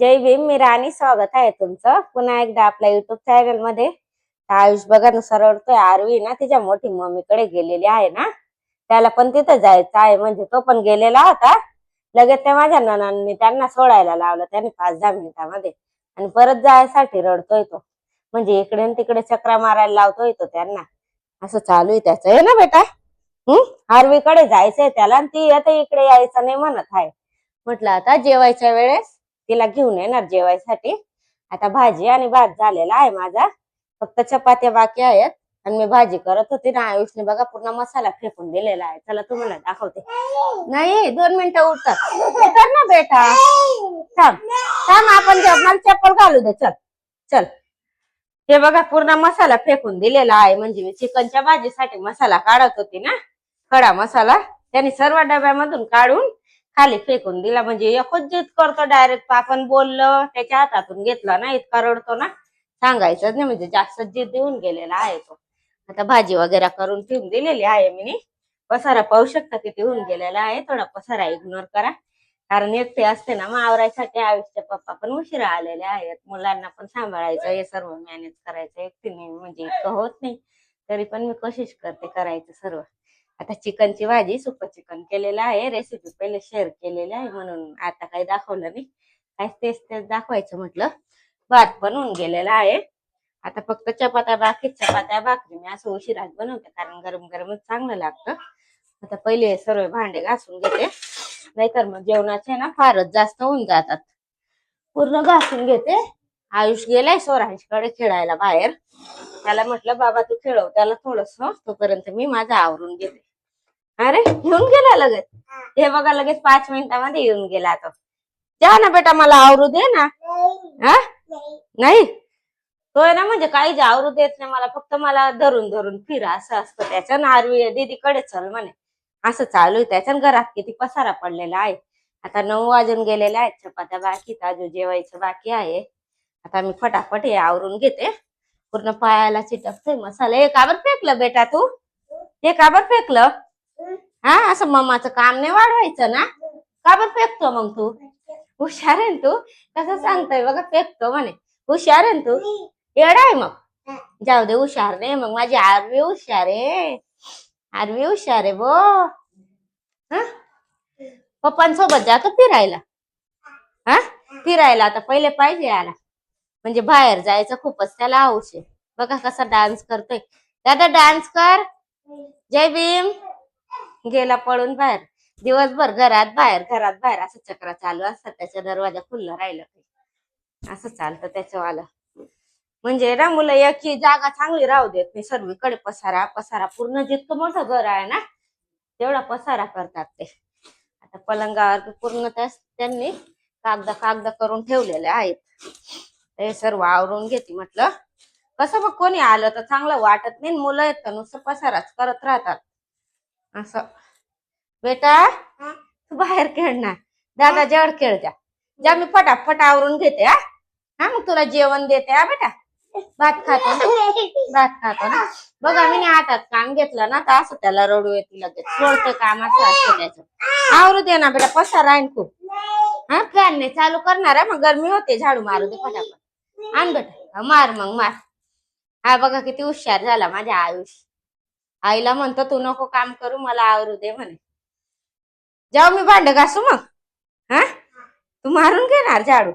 जय भीम मी राणी. स्वागत आहे तुमचं. पुन्हा एकदा आपल्या युट्यूब चॅनलमध्ये. आयुष बघा नुसार रडतोय आरवी ना तिच्या मोठी मम्मीकडे गेलेली आहे ना. त्याला पण तिथं जायचं आहे. म्हणजे तो पण गेलेला होता. लगेच त्या माझ्या ननांनी त्यांना सोडायला लावलं. त्यांनी पाच दहा मिनिटामध्ये. आणि परत जायसाठी रडतोय तो. म्हणजे इकडे तिकडे चक्रा मारायला लावतोय तो त्यांना. असं चालू आहे त्याचं. आहे ना बेटा? हम्म आरवीकडे जायचंय त्याला आणि ती आता इकडे यायचं नाही म्हणत आहे. म्हटलं आता जेवायच्या वेळेस तिला घेऊन येणार जेवायसाठी. आता भाजी आणि भात झालेला आहे माझा. फक्त चपात्या बाकी आहेत. आणि मी भाजी करत होती. ना आयुषने बघा पूर्ण मसाला फेकून दिलेला आहे. चला तुम्हाला दाखवते. नाही दोन मिनिटं उठतात कर ना बेटा. थांब. थांब आपण मला चप्पल घालू दे. चल. चल. हे बघा पूर्ण मसाला फेकून दिलेला आहे. म्हणजे मी चिकनच्या भाजीसाठी मसाला काढत होती ना. खडा मसाला. त्यांनी सर्व डब्यामधून काढून खाली फेकून दिला. म्हणजे एकच जीत करतो डायरेक्ट आपण बोललं त्याच्या हातातून घेतला ना इतका रडतो ना. सांगायचंच नाही म्हणजे जास्त जीत देऊन गेलेला आहे तो. आता भाजी वगैरे करून ठेवून दिलेली आहे मी पसारा पाहू शकता किती होऊन गेलेला आहे. थोडा पसारा इग्नोर करा. कारण एकटे असते ना मावरायसाठी आयुष्य पप्पा पण उशिरा आलेले आहेत. मुलांना पण सांभाळायचं हे सर्व मॅनेज करायचं. एकटीने म्हणजे इतकं होत नाही. तरी पण मी कोशिश करते करायचं सर्व. आता चिकनची भाजी सुपर चिकन केलेलं आहे रेसिपी पहिले शेअर केलेली आहे म्हणून आता काही दाखवलं नाही. काय तेच तेच दाखवायचं म्हटलं. भात पण होऊन गेलेला आहे. आता फक्त चपात्या बाकी चपात्या भाकरी मी असं उशिराच बनवते कारण गरम गरमच चांगलं लागतं. आता पहिले सर्व भांडे घासून घेते. नाहीतर मग जेवणाचे ना फारच जास्त होऊन जातात. पूर्ण घासून घेते. आयुष गेलाय सोरांशकडे खेळायला बाहेर. त्याला म्हटलं बाबा तू खेळव त्याला थोडस तोपर्यंत मी माझं आवरून घेते. अरे येऊन गेला लगेच? हे बघा लगेच पाच मिनिटामध्ये येऊन गेला तो. जा ना बेटा मला आवरू दे ना. हा? नाही? तो आहे ना म्हणजे काही आवरू देत नाही मला फक्त मला धरून धरून फिरा असं असतं. त्याच्या नारवी दीदीकडे चल म्हणे. असं चालू आहे. त्याच्या घरात किती पसारा पडलेला आहे. आता नऊ वाजून गेलेला आहेत. चपात्या बाकी ताजू जेवायचं बाकी आहे. आता मी फटाफट हे आवरून घेते. पूर्ण पायाला चिटकते मसाला. हे काबर फेकलं बेटा तू? हे काबर फेकलं? हा असं मम्माचं काम नाही वाढवायचं ना? का बरं फेकतो मग तू? हुशार आहे तू? कसं सांगतोय बघा फेकतो म्हणे. हुशार आहे ना तू? येडा आहे मग. जाऊ दे हुशार नाही मग. माझी आरवी हुशार आहे. आरवी हुशार आहे बो. हा? पप्पांसोबत जातो फिरायला. हा? फिरायला आता पहिले पाहिजे याला. म्हणजे बाहेर जायचं खूपच त्याला हौस आहे. बघा कसा डान्स करतोय. दादा डान्स कर. जय भीम. गेला पळून बाहेर. दिवसभर घरात बाहेर घरात बाहेर. असं चक्र चालू असतात. त्याचा दरवाजा खुल्ला राहिला की. असं चालतं त्याच्यावालं. म्हणजे ना मुलं ही जागा चांगली राहू देत नाही. सर्वीकडे पसारा पसारा. पूर्ण जितकं मोठं घर आहे ना तेवढा पसारा करतात ते. आता पलंगावर पूर्ण त्यांनी कागदा कागदा करून ठेवलेले आहेत. हे सर्व आवरून घेते म्हटलं. कसं मग कोणी आलं तर चांगलं वाटत नाही. मुलं आहेत तर नुसतं पसाराच करत राहतात. असं. बेटा तू बाहेर खेळणार दादा जड खेळ जा. जा मी फटाफट आवरून घेते हा? हा मग तुला जेवण देते हा बेटा? भात खातो ना. भात खातो ना. बघा मी हातात काम घेतलं ना तर असं त्याला रडू येते लगेच. सोडतं काम असं असतं त्याचं. आवरू दे ना बेटा पसारा आहे ना खूप. हा फॅन नाही चालू करणार आहे मग गरमी होते झाडू मारू दे फटाफट. आण बेटा मार मग मार. हा बघा किती हुशार झाला माझ्या आयुष आईला म्हणतो तू नको काम करू मला आवरू दे म्हणे. जाऊ मी भांड घासू मग. हा? तू मारून घेणार झाडू?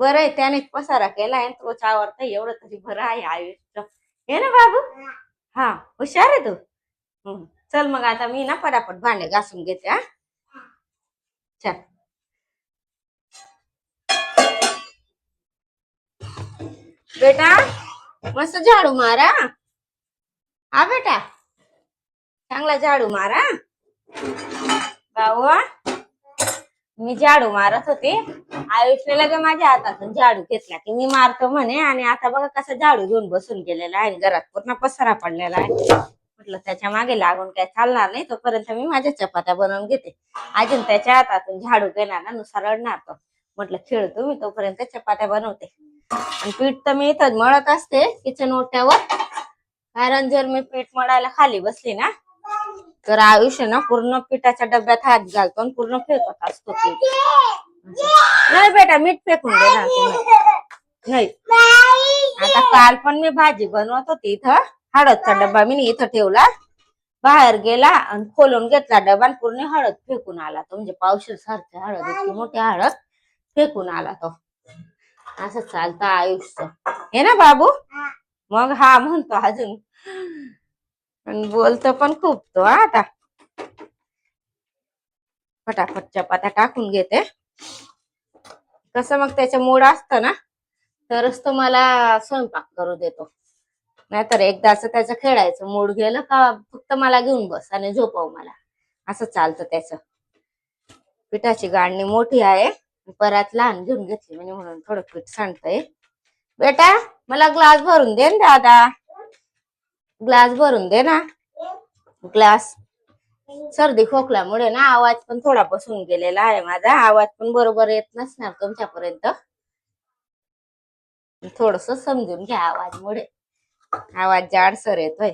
बरं आहे त्याने पसारा केला आहे तोच आवडतं एवढं तरी बरं आहे आयुष्य. हे ना बाबू? हा हुशार आहे तू. हम्म. चल मग आता मी ना पटापट भांडे घासून घेते हा? चल. बेटा मस्त झाडू मारा. हा बेटा. चांगला झाडू मारा. भाऊ मी झाडू मारत होते. आयुष्याला लगे माझ्या हातातून झाडू घेतला की मी मारतो म्हणे. आणि आता बघा कसा झाडू घेऊन बसून गेलेला आहे घरात पूर्ण पसारा पडलेला आहे. म्हटलं त्याच्यामागे लागून काय चालणार नाही तोपर्यंत मी माझ्या चपात्या बनवून घेते. अजून त्याच्या हातातून झाडू घेणार ना नुसार रडणार तो. म्हटलं खेळतो मी तोपर्यंत चपात्या बनवते. आणि पीठ तर मी इथं मळत असते किचन ओट्यावर. कारण जर मी पीठ मळायला खाली बसली ना तर आयुष्य ना पूर्ण पिठाच्या डब्यात हात घालतो आणि पूर्ण फेकत असतो पीठ. नाही बेटा मीठ फेकून दे ना तुम्ही. नाही. आता काल पण मी भाजी बनवत होती इथं हळदचा डब्बा मी इथं ठेवला. बाहेर गेला आणि खोलून घेतला डबा आणि पूर्ण हळद फेकून आला तो. म्हणजे पावशेर सारखी हळद इतकी मोठी हळद फेकून आला तो. असं चालतं आयुष्य. हे ना बाबू? मग हा म्हणतो अजून. आणि बोलतो पण खूप तो आता. फटाफट चपात्या टाकून घेते. कसं मग त्याचं मूड असतं ना तरच तो मला स्वयंपाक करू देतो. नाहीतर एकदाच त्याचं खेळायचं मूड गेलं का फक्त मला घेऊन बस आणि झोपव मला. असं चालतं त्याचं. पिठाची गाडणी मोठी आहे परत लहान घेऊन घेतली म्हणजे म्हणून थोडं पीठ सांडतंय. बेटा मला ग्लास भरून दे दादा. ग्लास भरून दे ना. ग्लास. सर्दी खोकल्यामुळे ना आवाज पण थोडा बसून गेलेला आहे माझा. आवाज पण बरोबर येत नसणार तुमच्यापर्यंत. थोडस समजून घ्या आवाजमुळे. आवाज जाडसर येतोय.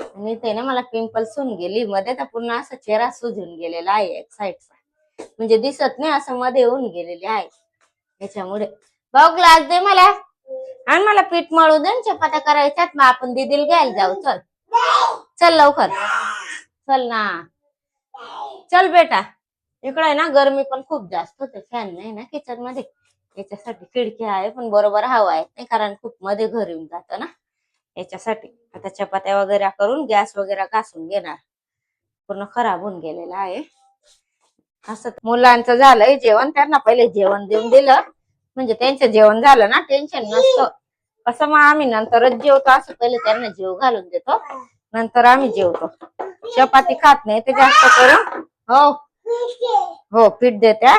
आणि ते ना मला पिंपल्स होऊन गेली. मध्ये तर पूर्ण असा चेहरा सुजून गेलेला आहे एक साईडचा. म्हणजे दिसत नाही असं मध्ये होऊन गेलेली आहे. त्याच्यामुळे भाऊ ग्लास दे मला. आणि मला पीठ मळू दे चपात्या करायच्यात मग आपण दिदीला घ्यायला जाऊ. चल. चल लवकर. चल ना. चल बेटा. इकडे आहे ना गरमी पण खूप जास्त होते. फॅन नाही ना किचनमध्ये. याच्यासाठी खिडकी आहे पण बरोबर हवा आहे नाही कारण खूप मध्ये घर येऊन जात ना. याच्यासाठी. आता चपात्या वगैरे करून गॅस वगैरे घासून घेणार. पूर्ण खराब होऊन गेलेला आहे. असं मुलांचं झालंय जेवण. त्यांना पहिले जेवण देऊन दिलं. म्हणजे त्यांचं जेवण झालं ना टेन्शन नसतं. कसं मग आम्ही नंतरच जेवतो असं पहिले त्यांना जेव घालून देतो. नंतर आम्ही जेवतो. चपाती खात नाही ते जास्त करून. हो. हो पीठ देत्या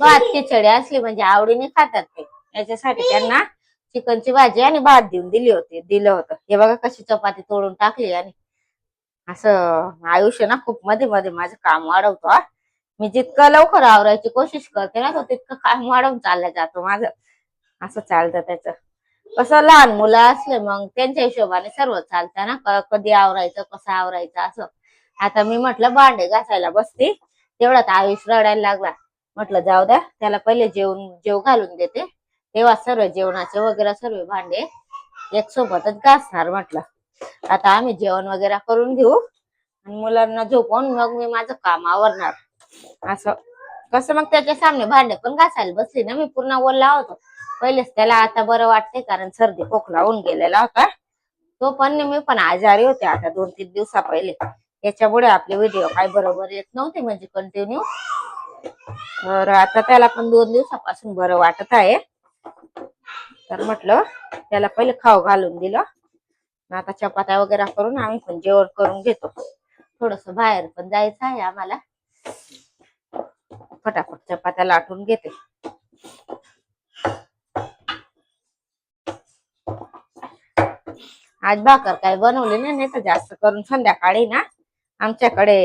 भात खिचडी असली म्हणजे आवडीने खातात ते. याच्यासाठी त्यांना चिकनची भाजी आणि भात देऊन दिली होती दिलं होतं. हे बघा कशी चपाती तोडून टाकली आणि असं आयुष्य ना खूप मध्ये मध्ये माझं काम वाढवतो हा. मी जितकं लवकर आवरायची कोशिश करते ना तो तितकं काम वाढवून चाललं जातो माझं. असं चालतं त्याचं. कसं लहान मुलं असले मग त्यांच्या हिशोबाने सर्व चालतं ना कधी आवरायचं कसं आवरायचं असं. आता मी म्हटलं भांडे घासायला बसते. तेवढ्यात आयुष रडायला लागला. म्हटलं जाऊ द्या त्याला पहिले जेवण जेव घालून देते. तेव्हा सर्व जेवणाचे वगैरे सर्व भांडे एक सोबतच घासणार म्हटलं. आता आम्ही जेवण वगैरे करून घेऊ. आणि मुलांना झोपवून मग मी माझं काम आवरणार. असं. कसं मग त्याच्या सामने भांडे पण घासायला बसली ना मी पूर्ण ओला होतो पहिलेच त्याला आता बरं वाटते कारण सर्दी खोकला होऊन गेलेला होता. तो पण मी पण आजारी होते आता दोन तीन दिवसा पहिले. याच्यामुळे आपले व्हिडिओ काय बरोबर येत नव्हते म्हणजे कंटिन्यू तर आता त्याला पण दोन दिवसापासून बरं वाटत आहे. तर म्हटलं त्याला पहिले खाऊ घालून दिलं. आता चपात्या वगैरे करून आम्ही पण जेवण करून घेतो. थोडस बाहेर पण जायचं आहे आम्हाला. फटाफट चपात्या लाटून घेते. आज भाकर काय बनवले नाही तर जास्त करून संध्याकाळी ना आमच्याकडे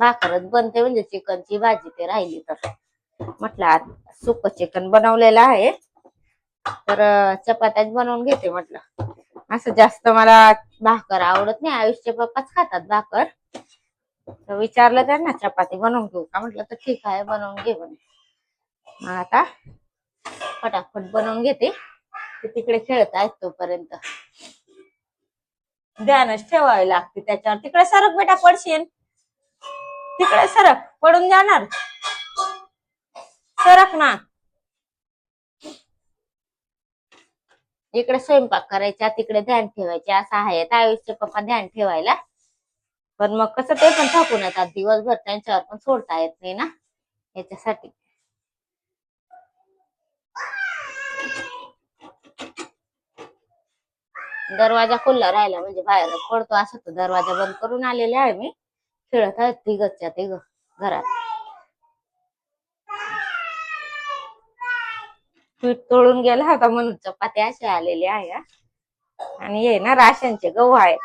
भाकरच बनते म्हणजे चिकनची भाजी ते राहिली तर. म्हटलं आज सुक चिकन बनवलेलं आहे. तर चपात्याच बनवून घेते म्हटलं. असं जास्त मला भाकर आवडत नाही. आयुष्य पप्पाच खातात भाकर. तर विचारलं त्यांना चपाती बनवून घेऊ का? म्हटलं तर ठीक आहे बनवून घे म्हणे. मग आता फटाफट बनवून घेते. ते तिकडे खेळत आहेत तोपर्यंत. ध्यानच ठेवावी लागते त्याच्यावर. तिकडे सरक बेटा पडशील. तिकडे सरक पडून जाणार. सरक ना. इकडे स्वयंपाक करायचा तिकडे ध्यान ठेवायचे. असं आहे. आयुष्य पप्पा ध्यान ठेवायला. पण मग कसं ते पण थकून येतात दिवसभर त्यांच्यावर पण सोडता येत नाही ना याच्यासाठी. दरवाजा खुल्ला राहिला म्हणजे बाहेर पडतो असं तर दरवाजा बंद करून आलेले आहे मी. खेळत आहेत तिघच्या तिघ घरात. पीठ तोडून गेला होता म्हणून चपात्या असे आलेले आहे आणि हे ना राशनचे गहू आहे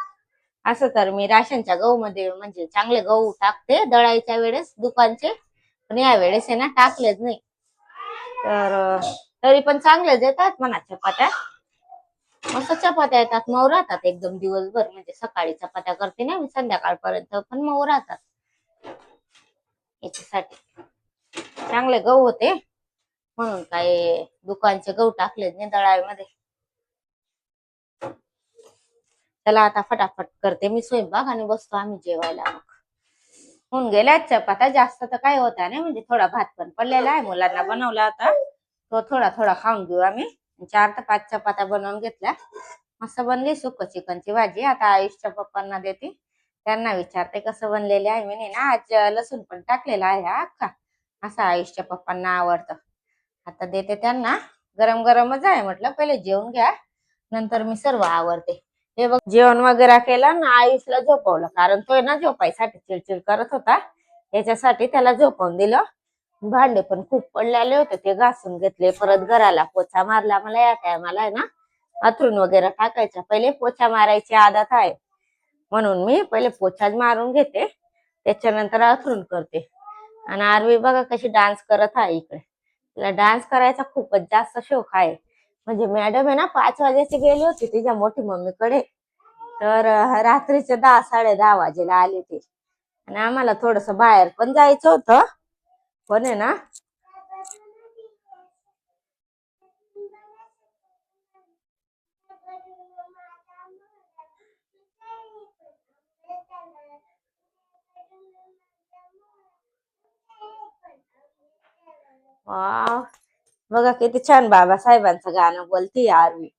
असं तर मी राशनच्या गहू मध्ये म्हणजे चांगले गहू टाकते दळायच्या वेळेस दुकानचे पण या वेळेस आहे ना टाकलेच नाही. तर तरी पण चांगलेच येतात म्हणा चपात्या. मस्त चपात्या येतात मऊ राहतात एकदम दिवसभर. म्हणजे सकाळी चपात्या करते ना मी संध्याकाळपर्यंत पण मऊ राहतात. याच्यासाठी. चांगले गहू होते. म्हणून काय दुकानचे गहू टाकले दळावीमध्ये चला आता फटाफट करते मी स्वयंपाक आणि बसतो आम्ही जेवायला मग. होऊन गेल्या चपात्या जास्त तर काय होता नाही म्हणजे थोडा भात पण पडलेला आहे मुलांना बनवला होता तो थोडा थोडा खाऊन घेऊ आम्ही. चार ते पाच चपात्या बनवून घेतल्या. मस्त बनली सुक चिकनची भाजी. आता आयुषच्या पप्पांना देते. त्यांना विचारते कसं बनलेले आहे. मी ना आज लसूण पण टाकलेला आहे हा अख्खा. असं आयुषच्या पप्पांना आवडतं. आता देते त्यांना. गरम गरमच आहे म्हटलं. पहिले जेवून घ्या. नंतर मी सर्व आवडते हे बघ जेवण वगैरे केलं ना आयुषला झोपवलं. कारण तो ना झोपायसाठी चिडचिड करत होता. याच्यासाठी त्याला झोपवून दिलं. भांडे पण खूप पडलेले होते. ते घासून घेतले. परत घराला पोछा मारला मला. या टायमाला आहे ना अथरून वगैरे टाकायचा. पहिले पोछा मारायची आदत आहे. म्हणून मी पहिले पोछाच मारून घेते. त्याच्यानंतर अथरून करते. आणि आरवी बघा कशी डान्स करत आहे इकडे. तिला डान्स करायचा खूपच जास्त शौक आहे. म्हणजे मॅडम आहे ना पाच वाजेची गेली होती तिच्या मोठी मम्मीकडे. तर रात्रीचे दहा साडे दहा वाजेला आली ती. आणि आम्हाला थोडस बाहेर पण जायचं होतं. पण आहे ना वाव. बघा किती छान बाबासाहेबांचं गाणं बोलती आरवी.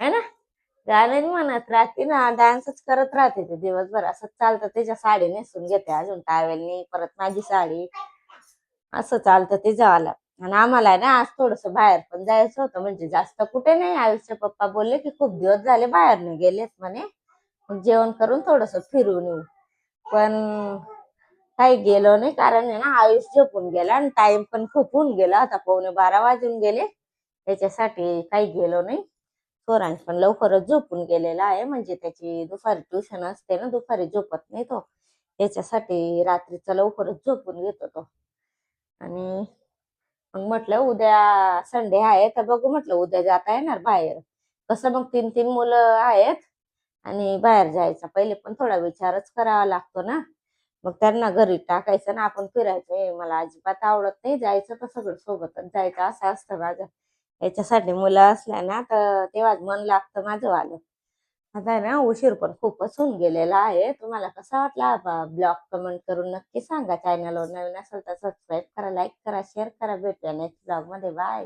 है ना? गाणं नाही म्हणत राहते ना डान्सच करत राहते ते दिवसभर. असं चालतं त्याच्या साडी नेसून घेते अजून टावेलनी परत माझी साडी. असं चालतं ते आलं आणि आम्हाला ना आज थोडस बाहेर पण जायचं होतं म्हणजे जास्त कुठे नाही. आयुष्य पप्पा बोलले की खूप दिवस झाले बाहेर नाही गेलेत म्हणे. मग जेवण करून थोडस फिरून येऊ. पण काही गेलो नाही. कारण आहे ना आयुष झोपून गेला आणि टाइम पण खूप होऊन गेला. आता पावणे बारा वाजून गेले. त्याच्यासाठी काही गेलो नाही. स्वरांश पण लवकरच झोपून गेलेला आहे. म्हणजे त्याची दुपारी ट्युशन असते ना दुपारी झोपत नाही तो. त्याच्यासाठी रात्रीचा लवकरच झोपून घेतो तो. आणि मग म्हटलं उद्या संडे आहे तर बघू म्हटलं उद्या जाता येणार बाहेर. कसं मग तीन तीन मुलं आहेत आणि बाहेर जायचा. पहिले पण थोडा विचारच करावा लागतो ना. मग त्यांना घरी टाकायचं ना आपण फिरायचं मला अजिबात आवडत नाही जायचं तर सगळं सोबतच जायचं असं असतं माझं. याच्यासाठी मुलं असल्या ना तर तेव्हाच मन लागतं माझं वालं. आता आहे ना उशीर पण खूपच होऊन गेलेला आहे. तुम्हाला कसा वाटला? ब्लॉग कमेंट करून नक्की सांगा. चॅनलवर नवीन असेल तर सबस्क्राईब करा लाईक करा शेअर करा. भेटूया नेक्स्ट ब्लॉगमध्ये. बाय